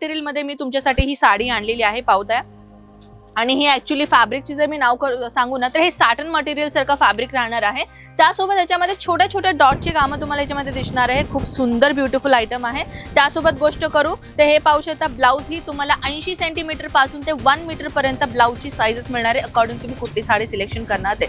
मटेरियलमध्ये मी तुमच्यासाठी ही साडी आणलेली आहे पावताय. आणि ही ऍक्च्युली फॅब्रिकची जर मी नाव करू सांगू ना तर हे साटन मटेरियल सारखं फॅब्रिक राहणार आहे. त्यासोबत याच्यामध्ये छोट्या छोट्या डॉटची कामं तुम्हाला याच्यामध्ये दिसणार आहे. खूप सुंदर ब्युटिफुल आयटम आहे. त्यासोबत गोष्ट करू तर हे पाहू शकता ब्लाऊज ही तुम्हाला ऐंशी सेंटीमीटरपासून ते वन मीटर पर्यंत ब्लाऊजची साईजेस मिळणार आहे अकॉर्डिंग तुम्ही कुठली साडी सिलेक्शन करणार ते.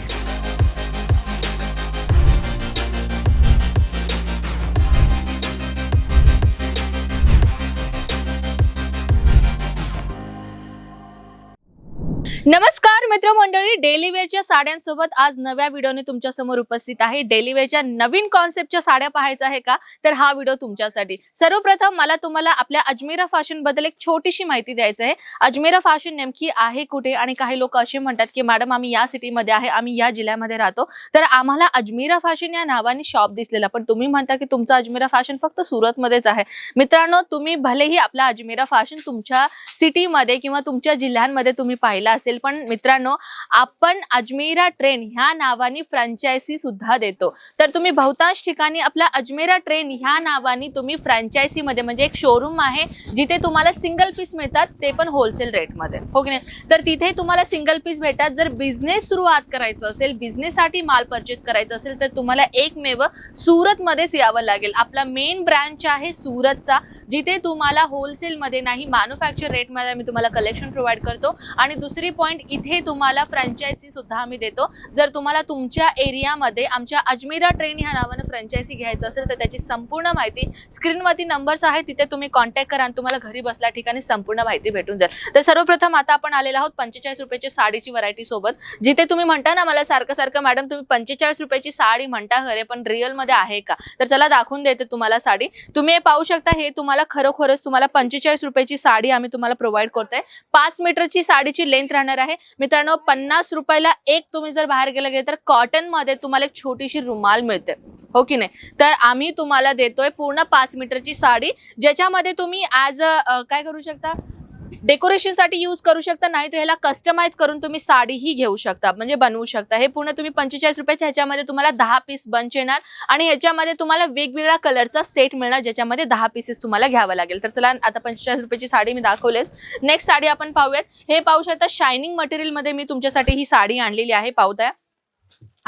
नमस्कार मित्रमंडळी डेली वेअरच्या साड्यांसोबत आज नव्या व्हिडिओने तुमच्यासमोर उपस्थित आहे. डेली वेअरच्या नवीन कॉन्सेप्टच्या साड्या पाहायच्या आहे का? तर हा व्हिडिओ तुमच्यासाठी. सर्वप्रथम मला तुम्हाला आपल्या अजमेरा फॅशनबद्दल एक छोटीशी माहिती द्यायची आहे. अजमेरा फॅशन नेमकी आहे कुठे? आणि काही लोक असे म्हणतात की मॅडम आम्ही या सिटीमध्ये आहे आम्ही या जिल्ह्यामध्ये राहतो. तर आम्हाला अजमेरा फॅशन या नावाने शॉप दिसलेला पण तुम्ही म्हणता की तुमचा अजमेरा फॅशन फक्त सुरतमध्येच आहे. मित्रांनो तुम्ही भलेही आपला अजमेरा फॅशन तुमच्या सिटीमध्ये किंवा तुमच्या जिल्ह्यांमध्ये तुम्ही पाहिला असेल पण मित्रांनो आपण अजमेरा ट्रेन ह्या नावाने फ्रँचायसी सुद्धा देतो. तर तुम्ही बहुतांश ठिकाणी आपला अजमेरा ट्रेन ह्या नावाने तुम्ही फ्रँचायसीमध्ये म्हणजे एक शोरूम आहे जिथे तुम्हाला सिंगल पीस मिळतात ते पण होलसेल रेटमध्ये हो की नाही? तर तिथे तुम्हाला सिंगल पीस भेटतात. जर बिझनेस सुरुवात करायचं असेल बिझनेससाठी माल परचेस करायचा असेल तर तुम्हाला एकमेव सुरतमध्येच यावं लागेल. आपला मेन ब्रँच आहे सुरतचा जिथे तुम्हाला होलसेलमध्ये नाही मॅन्युफॅक्चर रेटमध्ये आम्ही तुम्हाला कलेक्शन प्रोव्हाइड करतो. आणि दुसरी पॉईंट इथे तुम्हाला फ्रँचायझी सुद्धा आम्ही देतो. जर तुम्हाला तुमच्या एरियामध्ये आमच्या अजमेरा ट्रेन ह्या नावानं फ्रँचायझी घ्यायचं असेल तर त्याची संपूर्ण माहिती स्क्रीनवरती नंबर्स आहेत. तिथे तुम्ही कॉन्टॅक्ट करा आणि तुम्हाला घरी बसल्या ठिकाणी संपूर्ण माहिती भेटून जाईल. तर सर्वप्रथम आता आपण आलेलो आहोत पंचेचाळीस रुपयाची साडीची व्हरायटी सोबत. जिथे तुम्ही म्हणता ना मला सारखं सारखं मॅडम तुम्ही पंचेचाळीस रुपयाची साडी म्हणता खरे पण रिअलमध्ये आहे का? तर चला दाखवून देते तुम्हाला साडी. तुम्ही हे पाहू शकता हे तुम्हाला खरोखरच तुम्हाला पंचेचाळीस रुपयाची साडी आम्ही तुम्हाला प्रोव्हाइड करतोय. पाच मीटरची साडीची लेंथ राहणार आहे. मित्रांनो पन्नास रुपयाला एक तुम्ही जर बाहेर गेला गेले तर कॉटनमध्ये तुम्हाला एक छोटीशी रुमाल मिळते. हो की नाही? तर आम्ही तुम्हाला देतोय पूर्ण पाच मीटरची साडी ज्याच्यामध्ये तुम्ही ऍज अ काय करू शकता? डेकोरेशनसाठी यूज करू शकता नाही तर ह्याला कस्टमाइज करून तुम्ही साडीही घेऊ शकता म्हणजे बनवू शकता. हे पूर्ण तुम्ही पंचेचाळीस रुपयाच्या ह्याच्यामध्ये तुम्हाला दहा पीस बंच येणार आणि ह्याच्यामध्ये तुम्हाला वेगवेगळ्या कलरचा सेट मिळणार ज्याच्यामध्ये दहा पीसेस तुम्हाला घ्यावं लागेल. तर चला आता पंचेचाळीस रुपयाची साडी मी दाखवलेच नेक्स्ट साडी आपण पाहूयात. हे पाहू शकता शायनिंग मटेरियलमध्ये मी तुमच्यासाठी ही साडी आणलेली आहे पाहताय.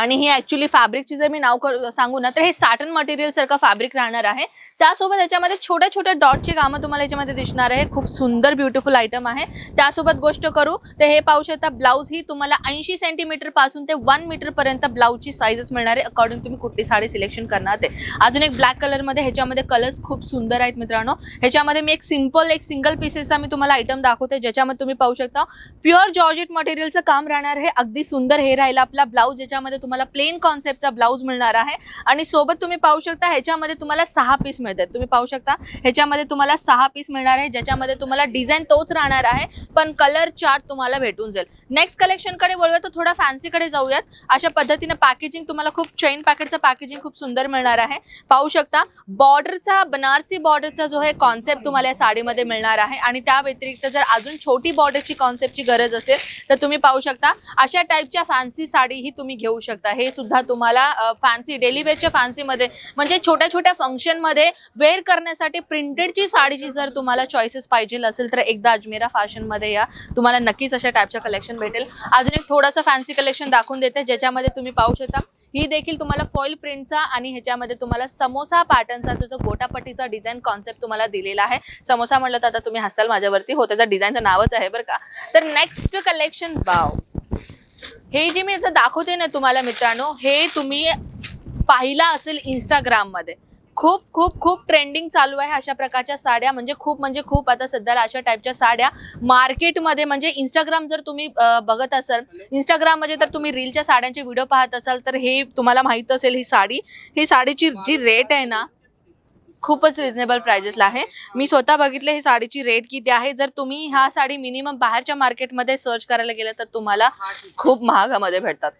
आणि ही ऍक्च्युली फॅब्रिकची जर मी नाव करू सांगू ना तर हे साटन मटेरियल सारखं फॅब्रिक राहणार आहे. त्यासोबत याच्यामध्ये छोट्या छोट्या डॉटची कामं तुम्हाला याच्यामध्ये दिसणार आहे. खूप सुंदर ब्युटिफुल आयटम आहे. त्यासोबत गोष्ट करू तर हे पाहू शकता ब्लाऊज ही तुम्हाला ऐंशी सेंटीमीटरपासून ते वन मीटर पर्यंत ब्लाऊजची साईजेस मिळणार आहे अकॉर्डिंग तुम्ही कुठली साडी सिलेक्शन करणार ते. अजून एक ब्लॅक कलरमध्ये ह्याच्यामध्ये कलर्स खूप सुंदर आहेत मित्रांनो. ह्याच्यामध्ये मी एक सिंपल एक सिंगल पीसेसचा मी तुम्हाला आयटम दाखवते ज्याच्यामध्ये तुम्ही पाहू शकता प्युअर जॉर्जेट मटेरियलचं काम राहणार आहे. अगदी सुंदर हे राहिलं आपला ब्लाऊज ज्याच्यामध्ये तुम्हाला प्लेन कॉन्सेप्टचा ब्लाऊज मिळणार आहे. आणि सोबत तुम्ही पाहू शकता ह्याच्यामध्ये तुम्हाला सहा पीस मिळतात. तुम्ही पाहू शकता ह्याच्यामध्ये तुम्हाला सहा पीस मिळणार आहे ज्याच्यामध्ये तुम्हाला डिझाईन तोच राहणार आहे पण कलर चार्ट तुम्हाला भेटून जाईल. नेक्स्ट कलेक्शनकडे वळूया तर थोडा फॅन्सीकडे जाऊयात. अशा पद्धतीने पॅकेजिंग तुम्हाला खूप चेन पॅकेटचं पॅकेजिंग खूप सुंदर मिळणार आहे. पाहू शकता बॉर्डरचा बनारसी बॉर्डरचा जो आहे कॉन्सेप्ट तुम्हाला या साडीमध्ये मिळणार आहे. आणि त्या व्यतिरिक्त जर अजून छोटी बॉर्डरची कॉन्सेप्टची गरज असेल तर तुम्ही पाहू शकता अशा टाईपच्या फॅन्सी साडी ही तुम्ही घेऊ शकता. हे सुद्धा तुम्हाला फॅन्सी डेली वेअरच्या फॅन्सीमध्ये म्हणजे छोट्या छोट्या फंक्शनमध्ये वेअर करण्यासाठी प्रिंटेडची साडीची जर तुम्हाला चॉईसेस पाहिजे असेल तर एकदा अजमेरा फॅशनमध्ये या. तुम्हाला नक्कीच अशा टाईपच्या कलेक्शन भेटेल. अजून एक थोडंसं फॅन्सी कलेक्शन दाखवून देते ज्याच्यामध्ये तुम्ही पाहू शकता. ही देखील तुम्हाला फॉईल प्रिंटचा आणि ह्याच्यामध्ये तुम्हाला समोसा पॅटर्नचा जो जो गोटापट्टीचा डिझाईन कॉन्सेप्ट तुम्हाला दिलेला आहे. समोसा म्हटलं तर आता तुम्ही हसाल माझ्यावरती. हो त्याचा डिझाईनचं नावच आहे बरं का. तर नेक्स्ट कलेक्शन बाव हे जे मी आता दाखवते ना तुम्हाला मित्रांनो हे तुम्ही पाहिला असेल इंस्टाग्राममध्ये खूप खूप खूप ट्रेंडिंग चालू आहे अशा प्रकारच्या साड्या म्हणजे खूप म्हणजे खूप आता सध्याला अशा टाईपच्या साड्या मार्केटमध्ये म्हणजे इंस्टाग्राम जर तुम्ही बघत असाल इंस्टाग्राममध्ये तर तुम्ही रीलच्या साड्यांचे व्हिडिओ पाहत असाल तर हे तुम्हाला माहीत असेल ही साडी. ही साडीची जी रेट आहे ना खूपच रिझनेबल प्राइजेसला आहे. मी स्वतः बघितले ही साडीची रेट किती आहे? जर तुम्ही ह्या साडी मिनिमम बाहेरच्या मार्केटमध्ये सर्च करायला गेलं तर तुम्हाला खूप महागामध्ये भेटतात.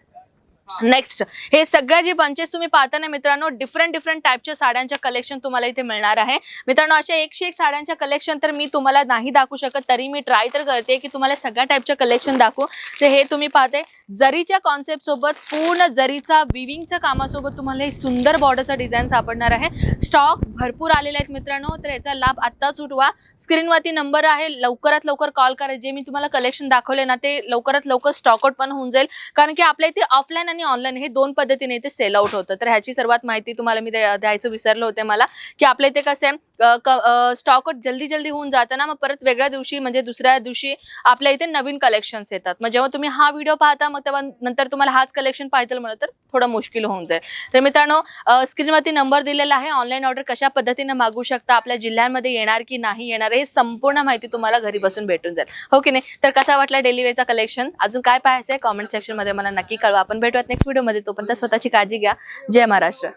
नेक्स्ट हे सगळ्या जे बंचेस तुम्ही पाहता ना मित्रांनो डिफरंट डिफरंट टाईपच्या साड्यांच्या कलेक्शन तुम्हाला इथे मिळणार आहे. मित्रांनो अशा एकशे एक साड्यांच्या कलेक्शन तर मी तुम्हाला नाही दाखवू शकत तरी मी ट्राय तर करते की तुम्हाला सगळ्या टाईपच्या कलेक्शन दाखवू. तर हे तुम्ही पाहते जरीच्या कॉन्सेप्ट सोबत पूर्ण जरीचा विविंगच्या कामासोबत तुम्हाला हे सुंदर बॉर्डरचा डिझाईन सापडणार आहे. स्टॉक भरपूर आलेला आहेत मित्रांनो तर याचा लाभ आत्ताच उठवा स्क्रीनवरती नंबर आहे लवकरात लवकर कॉल करा. जे मी तुम्हाला कलेक्शन दाखवले ना ते लवकरात लवकर स्टॉकआउट पण होऊन जाईल. कारण की आपल्या इथे ऑफलाईन आणि ऑनलाईन हे दोन पद्धतीने इथे सेल आउट होतं. तर ह्याची सर्वात माहिती तुम्हाला मी द्यायचं विसरलं होते मला की आपल्या इथे कसं आहे स्टॉक जल्दी जल्दी होऊन जातं ना मग परत वेगळ्या दिवशी म्हणजे दुसऱ्या दिवशी आपल्या इथे नवीन कलेक्शन्स येतात. मग जेव्हा तुम्ही हा व्हिडिओ पाहता मग तेव्हा नंतर तुम्हाला हाच कलेक्शन पाहिजे म्हणलं तर थोडं मुश्किल होऊन जाईल. तर मित्रांनो स्क्रीनवरती नंबर दिलेला आहे. ऑनलाईन ऑर्डर कशा पद्धतीने मागू शकता आपल्या जिल्ह्यांमध्ये येणार की नाही येणार हे संपूर्ण माहिती तुम्हाला घरी बसून भेटून जाईल. हो की नाही? तर कसा वाटला डेलिव्हरीचा कलेक्शन अजून काय पाहायचंय? कॉमेंट सेक्शनमध्ये मला नक्की कळवा. आपण भेटूयात नेक्स्ट व्हिडिओमध्ये तोपर्यंत स्वतःची काळजी घ्या. जय महाराष्ट्र.